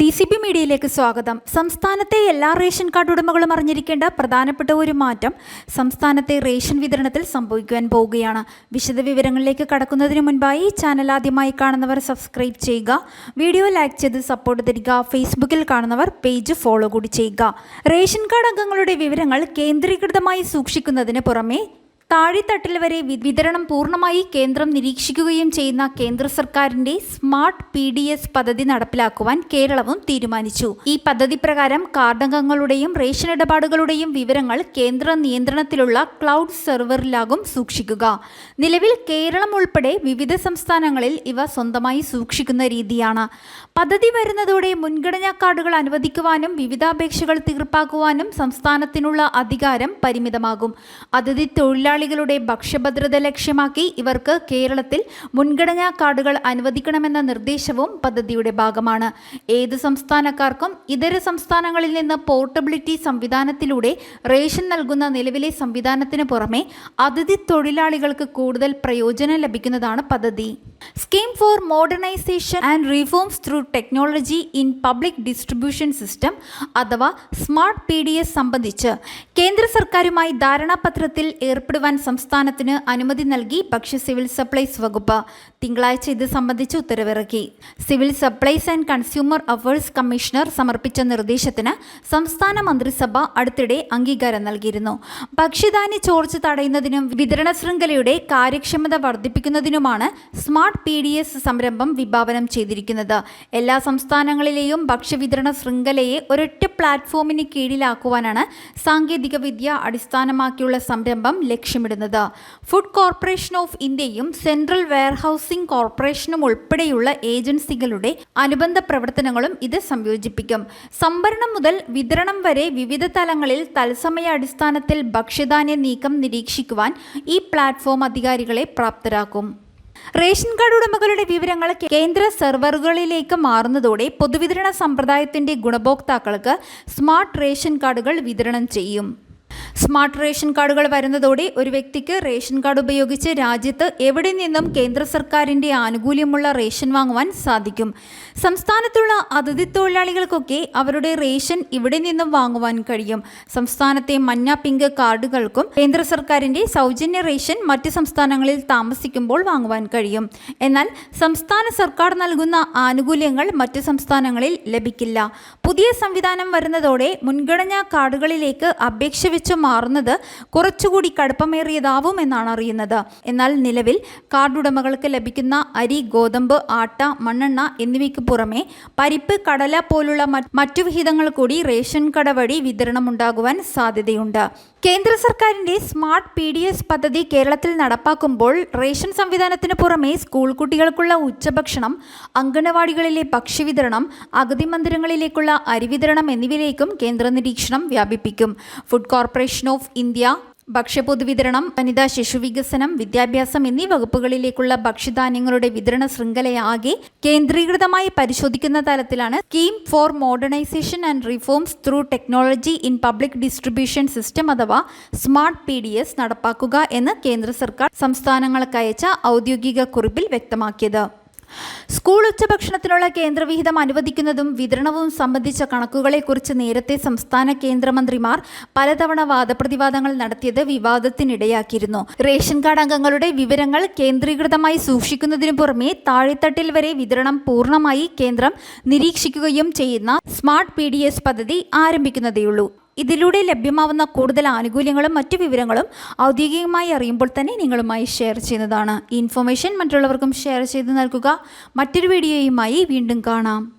T C B മീഡിയയിലേക്ക് സ്വാഗതം. സംസ്ഥാനത്തെ എല്ലാ റേഷൻ കാർഡ് ഉടമകളും അറിഞ്ഞിരിക്കേണ്ട പ്രധാനപ്പെട്ട ഒരു മാറ്റം സംസ്ഥാനത്തെ റേഷൻ വിതരണത്തിൽ സംഭവിക്കുവാൻ പോവുകയാണ്. വിശദ വിവരങ്ങളിലേക്ക് കടക്കുന്നതിന് മുൻപായി ചാനൽ ആദ്യമായി കാണുന്നവർ സബ്സ്ക്രൈബ് ചെയ്യുക. വീഡിയോ ലൈക്ക് ചെയ്ത് സപ്പോർട്ട് തരിക. ഫേസ്ബുക്കിൽ കാണുന്നവർ പേജ് ഫോളോ കൂടി ചെയ്യുക. റേഷൻ കാർഡ് അംഗങ്ങളുടെ വിവരങ്ങൾ കേന്ദ്രീകൃതമായി സൂക്ഷിക്കുന്നതിന് പുറമെ താഴെത്തട്ടിൽ വരെ വിതരണം പൂർണമായി കേന്ദ്രം നിരീക്ഷിക്കുകയും ചെയ്യുന്ന കേന്ദ്ര സർക്കാരിന്റെ സ്മാർട്ട് പി ഡി എസ് പദ്ധതി നടപ്പിലാക്കുവാൻ കേരളവും തീരുമാനിച്ചു. ഈ പദ്ധതി പ്രകാരം കാർഡംഗങ്ങളുടെയും റേഷൻ ഇടപാടുകളുടെയും വിവരങ്ങൾ കേന്ദ്ര നിയന്ത്രണത്തിലുള്ള ക്ലൗഡ് സെർവറിലാകും സൂക്ഷിക്കുക. നിലവിൽ കേരളം ഉൾപ്പെടെ വിവിധ സംസ്ഥാനങ്ങളിൽ ഇവ സ്വന്തമായി സൂക്ഷിക്കുന്ന രീതിയാണ്. പദ്ധതി വരുന്നതോടെ മുൻഗണനാ കാർഡുകൾ അനുവദിക്കുവാനും വിവിധ അപേക്ഷകൾ തീർപ്പാക്കുവാനും സംസ്ഥാനത്തിനുള്ള അധികാരം പരിമിതമാകും. അതിഥി തൊഴിലാളികളുടെ ഭക്ഷ്യഭദ്രത ലക്ഷ്യമാക്കി ഇവർക്ക് കേരളത്തിൽ മുൻഗണനാ കാർഡുകൾ അനുവദിക്കണമെന്ന നിർദ്ദേശവും പദ്ധതിയുടെ ഭാഗമാണ്. ഏത് സംസ്ഥാനക്കാർക്കും ഇതര സംസ്ഥാനങ്ങളിൽ നിന്ന് പോർട്ടബിലിറ്റി സംവിധാനത്തിലൂടെ റേഷൻ നൽകുന്ന നിലവിലെ സംവിധാനത്തിന് പുറമെ അതിഥി തൊഴിലാളികൾക്ക് കൂടുതൽ പ്രയോജനം ലഭിക്കുന്നതാണ് പദ്ധതി. Scheme for modernisation and reforms through technology in public distribution system അഥവാ സ്മാർട്ട് പി ഡി എസ് സംബന്ധിച്ച് കേന്ദ്ര സർക്കാരുമായി ധാരണാപത്രത്തിൽ ഏർപ്പെടുവാൻ സംസ്ഥാനത്തിന് അനുമതി നൽകി ഭക്ഷ്യ സിവിൽ സപ്ലൈസ് വകുപ്പ് തിങ്കളാഴ്ച ഇത് സംബന്ധിച്ച് ഉത്തരവിറക്കി. Civil supplies and consumer affairs commissioner സമർപ്പിച്ച നിർദ്ദേശത്തിന് സംസ്ഥാന മന്ത്രിസഭ അടുത്തിടെ അംഗീകാരം നൽകിയിരുന്നു. ഭക്ഷ്യധാന്യ ചോർച്ച തടയുന്നതിനും വിതരണ ശൃംഖലയുടെ കാര്യക്ഷമത വർദ്ധിപ്പിക്കുന്നതിനുമാണ് സ്മാർട്ട് പി ഡി എസ് സംരംഭം വിഭാവനം ചെയ്തിരിക്കുന്നത്. എല്ലാ സംസ്ഥാനങ്ങളിലെയും ഭക്ഷ്യവിതരണ ശൃംഖലയെ ഒരൊറ്റ പ്ലാറ്റ്ഫോമിന് കീഴിലാക്കുവാനാണ് സാങ്കേതികവിദ്യ അടിസ്ഥാനമാക്കിയുള്ള സംരംഭം ലക്ഷ്യമിടുന്നത്. ഫുഡ് കോർപ്പറേഷൻ ഓഫ് ഇന്ത്യയും സെൻട്രൽ വെയർഹൌസിംഗ് കോർപ്പറേഷനും ഉൾപ്പെടെയുള്ള ഏജൻസികളുടെ അനുബന്ധ പ്രവർത്തനങ്ങളും ഇത് സംയോജിപ്പിക്കും. സംഭരണം മുതൽ വിതരണം വരെ വിവിധ തലങ്ങളിൽ തത്സമയ അടിസ്ഥാനത്തിൽ ഭക്ഷ്യധാന്യ നീക്കം നിരീക്ഷിക്കുവാൻ ഈ പ്ലാറ്റ്ഫോം അധികാരികളെ പ്രാപ്തരാക്കും. റേഷൻ കാർഡ് ഉടമകളുടെ വിവരങ്ങൾ കേന്ദ്ര സെർവറുകളിലേക്ക് മാറുന്നതോടെ പൊതുവിതരണ സമ്പ്രദായത്തിന്റെ ഗുണഭോക്താക്കൾക്ക് സ്മാർട്ട് റേഷൻ കാർഡുകൾ വിതരണം ചെയ്യും. സ്മാർട്ട് റേഷൻ കാർഡുകൾ വരുന്നതോടെ ഒരു വ്യക്തിക്ക് റേഷൻ കാർഡ് ഉപയോഗിച്ച് രാജ്യത്ത് എവിടെ നിന്നും കേന്ദ്ര സർക്കാരിന്റെ ആനുകൂല്യമുള്ള റേഷൻ വാങ്ങുവാൻ സാധിക്കും. സംസ്ഥാനത്തുള്ള അതിഥി തൊഴിലാളികൾക്കൊക്കെ അവരുടെ റേഷൻ ഇവിടെ നിന്നും വാങ്ങുവാൻ കഴിയും. സംസ്ഥാനത്തെ മഞ്ഞ പിങ്ക് കാർഡുകൾക്കും കേന്ദ്ര സർക്കാരിന്റെ സൗജന്യ റേഷൻ മറ്റ് സംസ്ഥാനങ്ങളിൽ താമസിക്കുമ്പോൾ വാങ്ങുവാൻ കഴിയും. എന്നാൽ സംസ്ഥാന സർക്കാർ നൽകുന്ന ആനുകൂല്യങ്ങൾ മറ്റ് സംസ്ഥാനങ്ങളിൽ ലഭിക്കില്ല. പുതിയ സംവിധാനം വരുന്നതോടെ മുൻഗണനാ കാർഡുകളിലേക്ക് അപേക്ഷ വെച്ച് മാറുന്നത് കുറച്ചുകൂടി കടുപ്പമേറിയതാവും എന്നാണ് അറിയുന്നത്. എന്നാൽ നിലവിൽ കാർഡുടമകൾക്ക് ലഭിക്കുന്ന അരി ഗോതമ്പ് ആട്ട മണ്ണെണ്ണ എന്നിവയ്ക്ക് പുറമെ പരിപ്പ് കടല പോലുള്ള മറ്റു വിഹിതങ്ങൾ കൂടി റേഷൻ കട വഴി വിതരണം ഉണ്ടാകുവാൻ സാധ്യതയുണ്ട്. കേന്ദ്ര സർക്കാരിന്റെ സ്മാർട്ട് പി ഡി എസ് പദ്ധതി കേരളത്തിൽ നടപ്പാക്കുമ്പോൾ റേഷൻ സംവിധാനത്തിന് പുറമെ സ്കൂൾ കുട്ടികൾക്കുള്ള ഉച്ചഭക്ഷണം അങ്കണവാടികളിലെ ഭക്ഷ്യവിതരണം അഗതി മന്ദിരങ്ങളിലേക്കുള്ള അരിവിതരണം എന്നിവയിലേക്കും കേന്ദ്ര നിരീക്ഷണം വ്യാപിപ്പിക്കും. ഫുഡ് കോർപ്പറേഷൻ ഓഫ് ഇന്ത്യ ഭക്ഷ്യപൊതുവിതരണം വനിതാ ശിശുവികസനം വിദ്യാഭ്യാസം എന്നീ വകുപ്പുകളിലേക്കുള്ള ഭക്ഷ്യധാന്യങ്ങളുടെ വിതരണ ശൃംഖലയാകെ കേന്ദ്രീകൃതമായി പരിശോധിക്കുന്ന തലത്തിലാണ് scheme for modernisation and reforms through technology in public distribution system അഥവാ സ്മാർട്ട് പി ഡി എസ് നടപ്പാക്കുക എന്ന് കേന്ദ്ര സർക്കാർ സംസ്ഥാനങ്ങൾക്ക് അയച്ച ഔദ്യോഗിക കുറിപ്പിൽ വ്യക്തമാക്കിയത്. സ്കൂൾ ഉച്ചഭക്ഷണത്തിനുള്ള കേന്ദ്രവിഹിതം അനുവദിക്കുന്നതും വിതരണവും സംബന്ധിച്ച കണക്കുകളെക്കുറിച്ച് നേരത്തെ സംസ്ഥാന കേന്ദ്രമന്ത്രിമാർ പലതവണ വാദപ്രതിവാദങ്ങൾ നടത്തിയത് വിവാദത്തിനിടയാക്കിയിരുന്നു. റേഷൻ കാർഡ് അംഗങ്ങളുടെ വിവരങ്ങൾ കേന്ദ്രീകൃതമായി സൂക്ഷിക്കുന്നതിനു പുറമെ താഴെത്തട്ടിൽ വരെ വിതരണം പൂർണമായി കേന്ദ്രം നിരീക്ഷിക്കുകയും ചെയ്യുന്ന സ്മാർട്ട് പി പദ്ധതി ആരംഭിക്കുന്നതേയുള്ളൂ. ഇതിലൂടെ ലഭ്യമാവുന്ന കൂടുതൽ ആനുകൂല്യങ്ങളും മറ്റു വിവരങ്ങളും ഔദ്യോഗികമായി അറിയുമ്പോൾ തന്നെ നിങ്ങളുമായി ഷെയർ ചെയ്യുന്നതാണ്. ഈ ഇൻഫർമേഷൻ മറ്റുള്ളവർക്കും ഷെയർ ചെയ്ത് നൽകുക. മറ്റൊരു വീഡിയോയുമായി വീണ്ടും കാണാം.